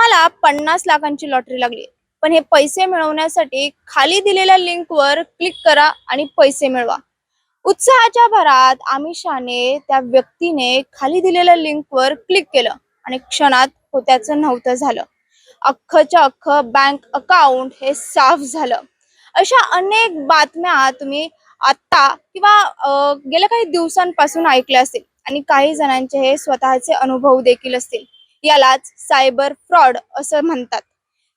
तुम्हाला पन्नास लाखांची लॉटरी लागली. पण हे पैसे मिळवण्यासाठी खाली दिलेल्या लिंकवर क्लिक करा आणि पैसे मिळवा. उत्साहाच्या भरात आमिषाने त्या व्यक्तीने खाली दिलेल्या लिंकवर क्लिक केलं आणि क्षणात होत्याचं नव्हतं झालं. अख्खच्या अख्खं बँक अकाउंट हे साफ झालं. अशा अनेक बातम्या तुम्ही आता किंवा गेल्या काही दिवसांपासून ऐकल्या असतील आणि काही जणांचे हे स्वतःचे अनुभव देखील असतील. यालाच सायबर फ्रॉड असं म्हणतात.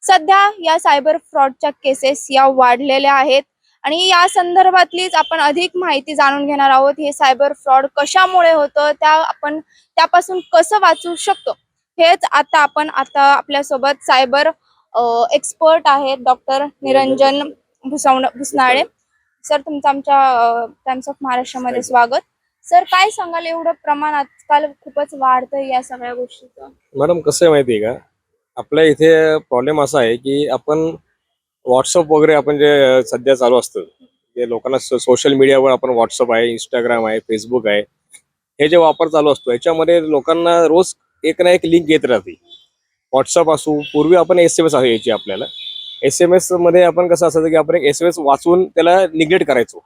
सध्या या सायबर फ्रॉडच्या केसेस या वाढलेल्या आहेत आणि या संदर्भातलीच आपण अधिक माहिती जाणून घेणार आहोत हे सायबर फ्रॉड कशामुळे होतं त्या आपण त्यापासून कसं वाचू शकतो? हेच आता आपण आता आपल्यासोबत सायबर एक्सपर्ट आहेत डॉक्टर निरंजन भुसवण भुसनाळे. सर तुमचं आमच्या टाइम्स ऑफ महाराष्ट्रामध्ये स्वागत. सर काय सांगाल? एवढं प्रमाण आजकाल खूपच वाढतंय या सगळ्या गोष्टीचं. मॅडम कसं आहे माहिती आहे का? आपल्या इथे प्रॉब्लेम असा आहे की आपण व्हॉट्सअप वगैरे आपण जे सध्या चालू असतं जे लोकांना सोशल मीडियावर आपण व्हॉट्सअप आहे इंस्टाग्राम आहे फेसबुक आहे हे जे वापर चालू असतो याच्यामध्ये लोकांना रोज एक ना एक लिंक येत राहते. व्हॉट्सअप असू पूर्वी आपण एस एम एस यायची आपल्याला. एस एम एसमध्ये आपण कसं असायचं की आपण एक एस एम एस वाचून त्याला निग्लेक्ट करायचो.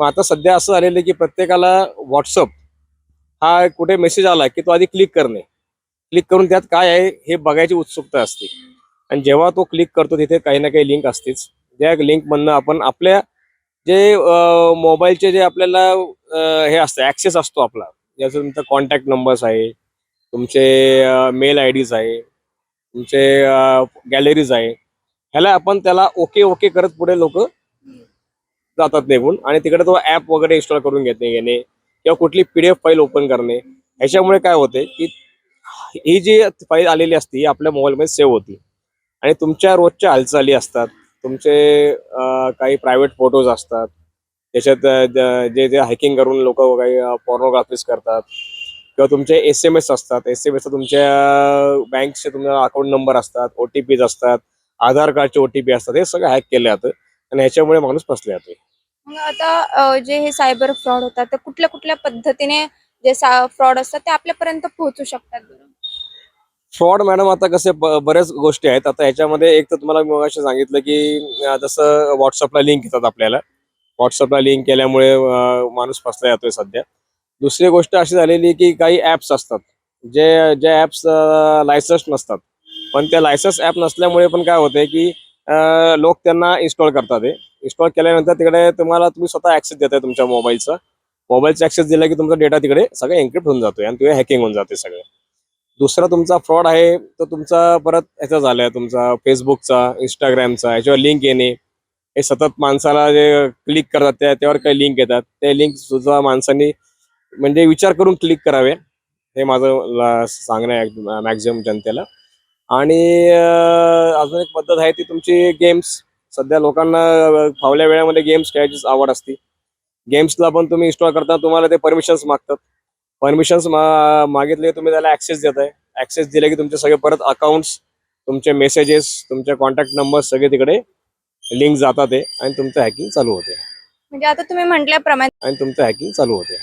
पण आता सध्या असं झालेलं आहे की प्रत्येकाला व्हॉट्सअप हा कुठे मेसेज आला की तो आधी क्लिक करणे क्लिक करून त्यात काय आहे हे बघायची उत्सुकता असते. आणि जेव्हा तो क्लिक करतो तिथे काही ना काही लिंक असतेच. त्या लिंकमधनं आपण आपल्या जे मोबाईलचे जे आपल्याला हे असतं ॲक्सेस असतो आपला. ज्याचं तुमचा कॉन्टॅक्ट नंबर्स आहे तुमचे मेल आय डीज आहे तुमचे गॅलरीज आहे. ह्याला आपण त्याला ओके ओके करत पुढे लोक जातात निघून आणि तिकडे तो ॲप वगैरे इन्स्टॉल करून घेते घेणे किंवा कुठली पीडीएफ फाईल ओपन करणे. ह्याच्यामुळे काय होते की ही जी फाईल आलेली असते ही आपल्या मोबाईलमध्ये सेव्ह होती. आणि तुमच्या रोजच्या हालचाली असतात. तुमचे काही प्रायव्हेट फोटोज असतात. त्याच्यात जे जे हायकिंग करून लोक काही पॉर्नोग्राफीज करतात. किंवा तुमचे एस एम एस असतात. एस एम एस तुमच्या बँकचे तुमच्या अकाउंट नंबर असतात. ओ टी पीज असतात. आधार कार्डचे ओ टी पी असतात. हे सगळं हॅक केलं जातं. आणि ह्याच्यामुळे माणूस फसले जाते मग आता जे हे सायबर फ्रॉड होतात ते कुठल्या कुठल्या पद्धतीने जे फ्रॉड असतात ते आपल्यापर्यंत पोहोचू शकतात फ्रॉड मॅडम आता कसे बऱ्याच गोष्टी आहेत. आता ह्याच्यामध्ये एक तर तुम्हाला मी सांगितलं की जसं व्हॉट्सअपला लिंक येतात आपल्याला. व्हॉट्सअपला लिंक केल्यामुळे माणूस फसला जातोय सध्या. दुसरी गोष्ट अशी झालेली की काही ॲप्स असतात जे जे ॲप्स लायसन्स नसतात. पण त्या लायसन्स ॲप नसल्यामुळे पण काय होतंय की लोक त्यांना इन्स्टॉल करतात ते इन्स्टॉल केल्यानंतर तिकडे तुम्हाला तुम्ही स्वतः ऍक्सेस देताय तुमच्या मोबाईलचा मोबाईलचा ऍक्सेस दिला की तुमचा डेटा तिकडे सगळं एन्क्रिप्ट होऊन जातोय आणि तुम्ही हॅकिंग होऊन जाते सगळं. दुसरा तुमचा फ्रॉड आहे तर तुमचा परत ह्याचा झालाय तुमचा फेसबुकचा इंस्टाग्रामचा याच्यावर लिंक येणे. हे सतत माणसाला जे क्लिक करतात त्या त्यावर काही लिंक येतात. ते लिंक सुद्धा माणसांनी म्हणजे विचार करून क्लिक करावे. हे माझं सांगणं आहे मॅक्झिमम जनतेला. आणि अजून एक पद्धत आहे ती तुमची गेम्स सध्या लोकांना फावल्या वेळामध्ये गेम्स खेळायची आवड असते. गेम्सला पण तुम्ही इन्स्टॉल करता तुम्हाला ते परमिशन्स मागतात. परमिशन्स मागितले तुम्ही त्याला ऍक्सेस देताय. ऍक्सेस दिले की तुमचे सगळे परत अकाउंट्स तुमचे मेसेजेस तुमचे कॉन्टॅक्ट नंबर सगळे तिकडे लिंक जातात आणि तुमचं हॅकिंग चालू होते. म्हणजे आता तुम्ही म्हटल्याप्रमाणे आणि तुमचं हॅकिंग चालू होते.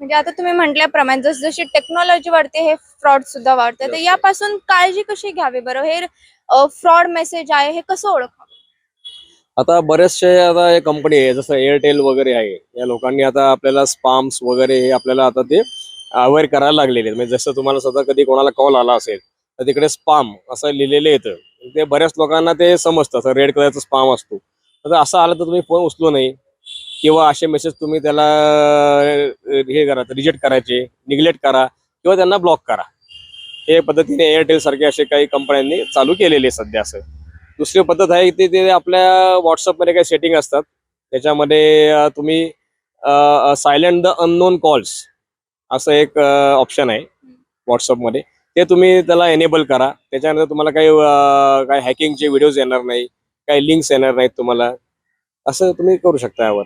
म्हणजे आता तुम्ही म्हटल्याप्रमाणे जस जशी टेक्नॉलॉजी वाढते हे फ्रॉड सुद्धा वाढते. तर यापासून काळजी कशी घ्यावी बरं? हे फ्रॉड मेसेज आहे हे कसं ओळखावं? आता बरेचसे आता हे कंपनी आहे जसं एअरटेल वगैरे आहे. या लोकांनी आता आपल्याला स्पाम्स वगैरे हे आपल्याला आता ते अवेअर करायला लागलेले आहेत. म्हणजे जसं तुम्हाला स्वतः कधी कोणाला कॉल आला असेल तर तिकडे स्पाम असं लिहिलेलं येतं ते बऱ्याच लोकांना ते समजतं. असं रेड कलरचा स्पाम असतो. तर असं आलं तर तुम्ही फोन उचलू नाही किंवा असे मेसेज तुम्ही त्याला हे करा रिजेक्ट करायचे निग्लेक्ट करा किंवा त्यांना ब्लॉक करा. हे पद्धतीने एअरटेल सारखे असे काही कंपन्यांनी चालू केलेले आहे सध्या असं. दुसरी पद्धत आहे की ते आपल्या व्हॉट्सअपमध्ये काही सेटिंग असतात. त्याच्यामध्ये तुम्ही सायलेंट द अननोन कॉल्स असं एक ऑप्शन आहे व्हॉट्सअपमध्ये ते तुम्ही त्याला एनेबल करा. त्याच्यानंतर तुम्हाला काही काही हॅकिंगचे व्हिडिओज येणार नाही काही लिंक्स येणार नाहीत तुम्हाला. असं तुम्ही करू शकता यावर.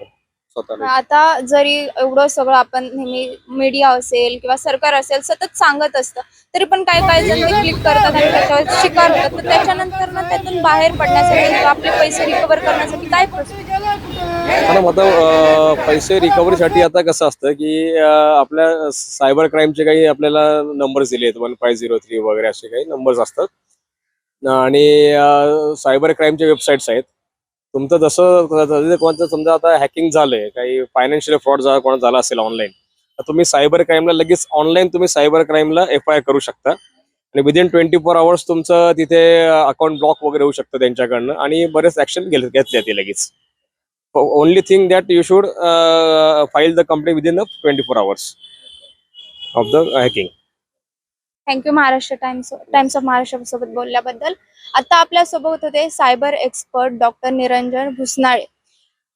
स्वतःला. आता जरी एवढं सगळं आपण नेहमी मीडिया असेल किंवा सरकार असेल सतत सांगत असतं तरी पण काही काही जण क्लिक करतात आणि त्याच्यावर शिकार होतात. तर त्याच्यानंतर ना त्यातून बाहेर पडण्यासाठी किंवा आपले पैसे रिकवर करण्यासाठी काय मॅडम आता पैसे रिकव्हरीसाठी आता कसं असतं की आपल्या सायबर क्राईमचे काही आपल्याला नंबर्स दिले आहेत. वन फाय झिरो थ्री वगैरे असे काही नंबर्स असतात. आणि सायबर क्राईमचे वेबसाईट्स आहेत. तुमचं जसं कोणाचं समजा आता हॅकिंग झालंय काही फायनान्शियल फ्रॉड झाला कोणा झाला असेल ऑनलाईन तर तुम्ही सायबर क्राईमला लगेच ऑनलाईन तुम्ही सायबर क्राईमला एफ आय करू शकता. आणि विदिन ट्वेंटी फोर आवर्स तुमचं तिथे अकाउंट ब्लॉक वगैरे होऊ शकतं त्यांच्याकडनं आणि बरेच ऍक्शन घेतले जाते लगेच. Only thing that you should file the company within the twenty four hours of the hacking thank you Maharashtra Times Times of Maharashtra सोबत बोलल्याबद्दल. आता आपल्यासोबत होते cyber expert doctor Niranjan Bhusnale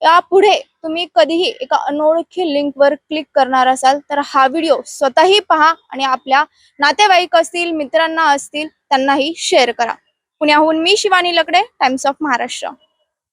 यापुढे तुम्ही कधीही एका अनोळखी लिंकवर क्लिक करणार असाल तर हा व्हिडिओ स्वतःही पहा आणि आपल्या नातेवाईक असतील मित्रांना असतील त्यांनाही शेअर करा. पुण्याहून मी शिवानी लकडे टाइम्स ऑफ महाराष्ट्र